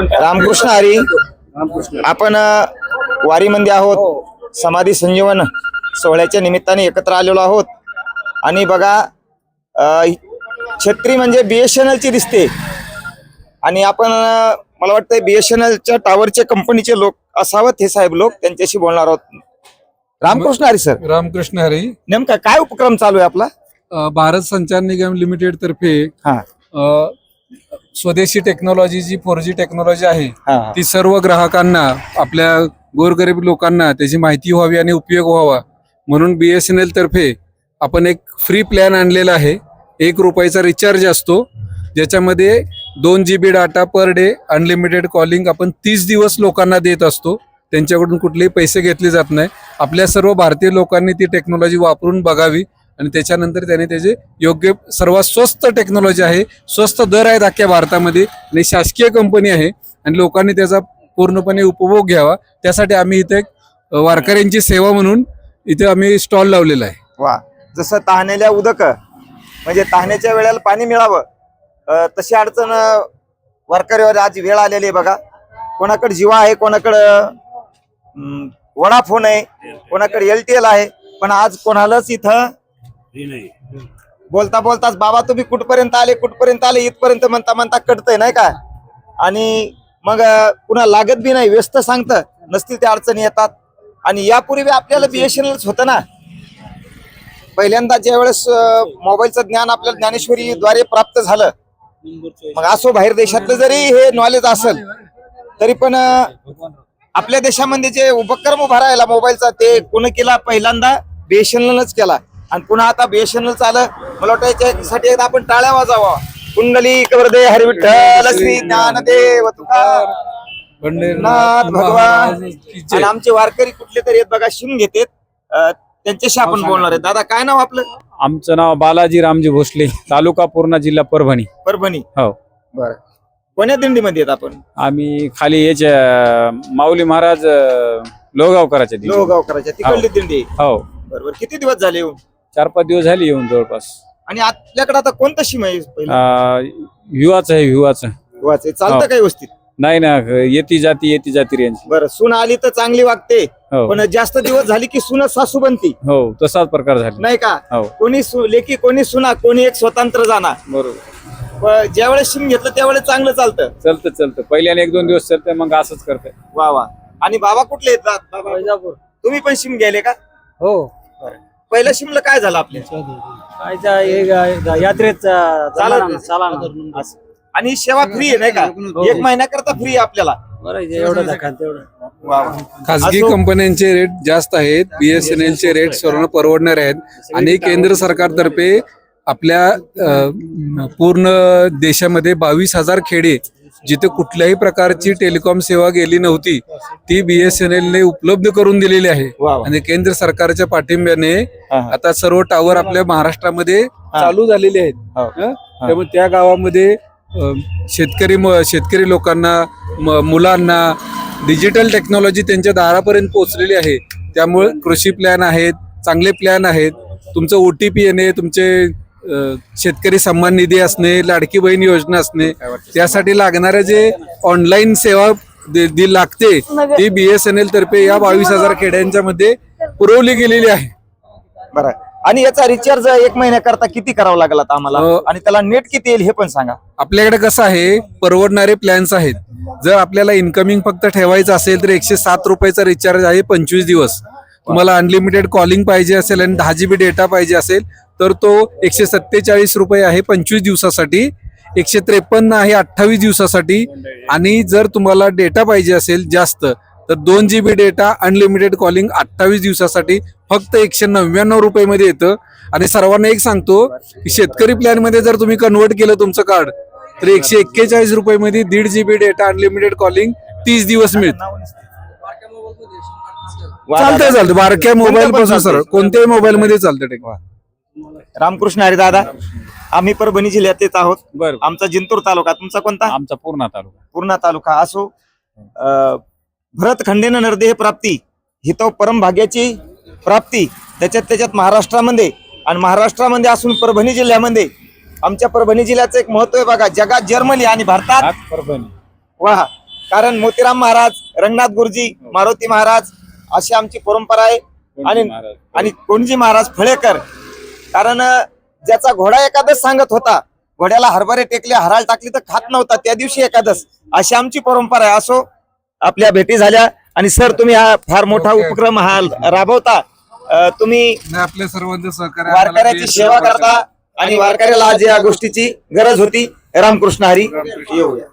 रामकृष्ण हरी. आपण वारीमध्ये आहोत. समाधी संजीवन सोहळ्याच्या निमित्ताने एकत्र आलेलो आहोत. आणि बघा छत्री म्हणजे BSNL ची दिसते. आणि आपण मला वाटतं BSNL च्या टॉवरच्या कंपनीचे लोक असावेत हे साहेब लोक. त्यांच्याशी बोलणार आहोत. रामकृष्ण हरी सर रामकृष्ण हरी. नेमका काय उपक्रम चालू आहे आपला? भारत संचार निगम लिमिटेड तर्फे हा. स्वदेशी technology G four G technology आहे हा ती सर्व ग्राहकांना आपल्या गोरगरीब लोकांना त्याची माहिती व्हावी आणि उपयोग व्हावा. म्हणून बी एस एन एल तर्फे आपण एक फ्री प्लॅन आणलेला आहे. एक रुपयाचा रिचार्ज असतो. ज्याच्यामध्ये दोन G B data per day unlimited calling आपण तीस दिवस लोकांना देत असतो. त्यांच्याकडून कुठलेही पैसे घेतले जात नाही. आपल्या सर्व भारतीय लोकांनी ती टेक्नॉलॉजी वापरून बघावी. आणि त्याच्यानंतर त्याने त्याचे योग्य सर्वात स्वस्त टेक्नॉलॉजी आहे स्वस्त दर आहेत अख्ख्या भारतामध्ये. आणि शासकीय कंपनी आहे आणि लोकांनी त्याचा पूर्णपणे उपभोग घ्यावा. त्यासाठी आम्ही इथे एक वारकऱ्यांची सेवा म्हणून इथे आम्ही स्टॉल लावलेला आहे. वा. जसं तहानेल्या उदक म्हणजे तहानेच्या वेळेला पाणी मिळावं. तशी अडचण वारकऱ्यावर आज वेळ आलेली आहे बघा. कोणाकडे जिवा आहे कोणाकडं वडाफोन आहे कोणाकडे एल टी एल आहे पण आज कोणालाच इथं बोलता बोलताच बाबा तुम्ही कुठपर्यंत आले कुठपर्यंत आले इथपर्यंत म्हणता म्हणता कटतय नाही का? आणि मग पुन्हा लागत बी नाही व्यस्त सांगतं नसतील त्या अडचणी येतात. आणि यापूर्वी आपल्याला बीएसएनएलच होतं ना? पहिल्यांदा ज्या वेळेस मोबाईलचं ज्ञान आपल्याला ज्ञानेश्वरीद्वारे प्राप्त झालं मग असो बाहेर देशातलं जरी हे नॉलेज असेल तरी पण आपल्या देशामध्ये जे उपक्रम उभा राहिला मोबाईलचा ते कोण केला? पहिल्यांदा बीएसएनएलच केला. आणि पुन्हा आता बीएसएनएल आलं मला वाटतं याच्यासाठी एकदा आपण टाळ्या वाजावा कुंडली कवरदे हरिविठ्ठल श्री ज्ञानदेव तुकार. नाथ भगवान. आणि आमचे वारकरी कुठले तरी आहेत बघा शिम घेतात. त्यांच्याशी आपण बोलणार आहे दादा काय नाव आपलं? आमचं नाव बालाजी रामजी भोसले. तालुका पूर्णा जिल्हा परभणी. परभणी. हो. बरं. कोण्या दिंडीमध्ये आहेत आपण? आम्ही खाली याच्या माऊली महाराज अं, लोहगावकराच्या दिंडीत. लोहगावकराच्या तिकडली दिंडी. आहे. हो बरोबर किती दिवस झाले येऊन? चार पाच दिवस झाले येऊन जवळपास. आणि आपल्याकडे आता कोणतं शिम आहे पहिलं? अं, युवाचं आहे युवाचं. वाचे चालतं हो. काय व्यवस्थित? नाही ना येती जाती येती जाती रेंज बरं सून आली तर चांगली वागते. हो. पण जास्त दिवस झाली की सून सासू बनती. हो तसाच प्रकार झाला. नाही का? हो. कोणी सु- लेकी कोणी सुना कोणी एक स्वतंत्र जाणार बरोबर. ज्या वेळेस शिम घेतलं त्यावेळेस चांगलं चालतं. चलतं चलतं. पहिल्याने एक दोन दिवस चालतं मग असंच करतंय. वा वा. आणि बाबा कुठले येतात बाबा तुम्ही पण शिम घ्यायले का? हो. पहिल्या शिमला काय झालं आपल्या? काय त्या हे गा- यात्रेत चालत असं. आणि ही सेवा फ्री आहे नाही का? एक महिन्याकरता फ्री आहे आपल्याला. बरं आहे, एवढं दाखवा तेवढं. वा. वा. खासगी असो. कंपन्यांचे रेट जास्त आहेत. बीएसएनएल चे रेट सर्व परवडणारे आहेत. आणि केंद्र सरकारतर्फे आपल्या अ, पूर्ण देशामध्ये बावीस हजार खेडे जिथे कुठल्याही प्रकारची टेलिकॉम सेवा गेली नव्हती ती बीएसएनएल ने उपलब्ध करून दिलेली आहे. आणि केंद्र सरकारच्या पाठिंब्याने. आता सर्व टावर आपल्या महाराष्ट्रामध्ये चालू झालेले आहेत. हो. त्यामुळे त्या गावामध्ये शेतकरी शेतकरी लोकांना मुलांना डिजिटल टेक्नॉलॉजी त्यांच्या दारापर्यंत पोहोचलेली आहे. त्यामुळे कृषी प्लॅन आहेत चांगले प्लॅन आहेत. तुमचं ओ टी पी येणे तुमचे शेतकरी सन्मान निधी असणे लाडकी बहीण योजना असणे त्यासाठी लागणारे जे ऑनलाईन सेवा दे- लागते ती बीएसएनएल तर्फे या बावीस हजार खेड्यांच्या मध्ये पुरवली गेलेली आहे. बरं आणि याचा रिचार्ज एक महिन्याकरता किती करावा लागला आता आम्हाला? आणि त्याला नेट किती येईल हे पण सांगा. आपल्याकडे कसं आहे परवडणारे प्लॅन्स आहेत. जर आपल्याला इन्कमिंग फक्त ठेवायचं असेल तर एकशे सात रुपयाचा रिचार्ज आहे पंचवीस दिवस. तुम्हाला अनलिमिटेड कॉलिंग पाहिजे असेल आणि दहा जीबी डेटा पाहिजे असेल तर तो एकशे सत्तेचाळीस रुपये आहे पंचवीस दिवसासाठी. एकशे त्रेपन्न आहे अठ्ठावीस दिवसासाठी. आणि जर तुम्हाला डेटा पाहिजे असेल जास्त तर दोन G B data unlimited calling अठ्ठावीस दिवसासाठी फक्त एकशे नव्याण्णव रुपये येतं. आणि सर्वांना एक सांगतो की शेतकरी प्लॅनमध्ये जर तुम्ही कन्वर्ट केलं तुमचं कार्ड तर एकशे एक्केचाळीस रुपये मध्ये दीड जीबी डेटा अनलिमिटेड कॉलिंग तीस दिवस मिळतं चालतंय चालतं बारक्या मोबाईल पासून सर कोणत्याही मोबाईल मध्ये चालतं टेक्नॉलॉजी रामकृष्ण हरी दादा आम्ही परभणी जिल्ह्यात येत आहोत. बरं. आमचा जिंतूर तालुका तुमचा कोणता? आमचा पूर्णा तालुका. पूर्णा तालुका. असो अ, भरत खंडेन नरदेह प्राप्ती हितो परम भाग्याची प्राप्ती. त्याच्यात त्याच्यात महाराष्ट्रामध्ये आणि महाराष्ट्रामध्ये असून परभणी जिल्ह्यामध्ये आमच्या परभणी जिल्ह्याचं एक महत्त्व आहे बघा जगात जर्मनी आणि भारतात परभणी. वा कारण मोतीराम महाराज रंगनाथ गुरुजी मारुती महाराज अशी आमची परंपरा आहे. आणि महाराज. आणि कोणजी महाराज फळेकर कारण ज्याचा घोडा एकादश सांगत होता घोड्याला हरभरे टेकले हराळ टाकली तर खात नव्हता त्या दिवशी एकादश अशी आमची परंपरा आहे. असो आपल्या भेटी झाल्या आणि सर तुम्ही हा फार मोठा. उपक्रम हा राबवता. तुम्ही आपल्या सर्वांचं सहकार्य वारकऱ्याची सेवा करता आणि वारकऱ्याला आज या गोष्टीची गरज होती. रामकृष्ण हरी. येऊया.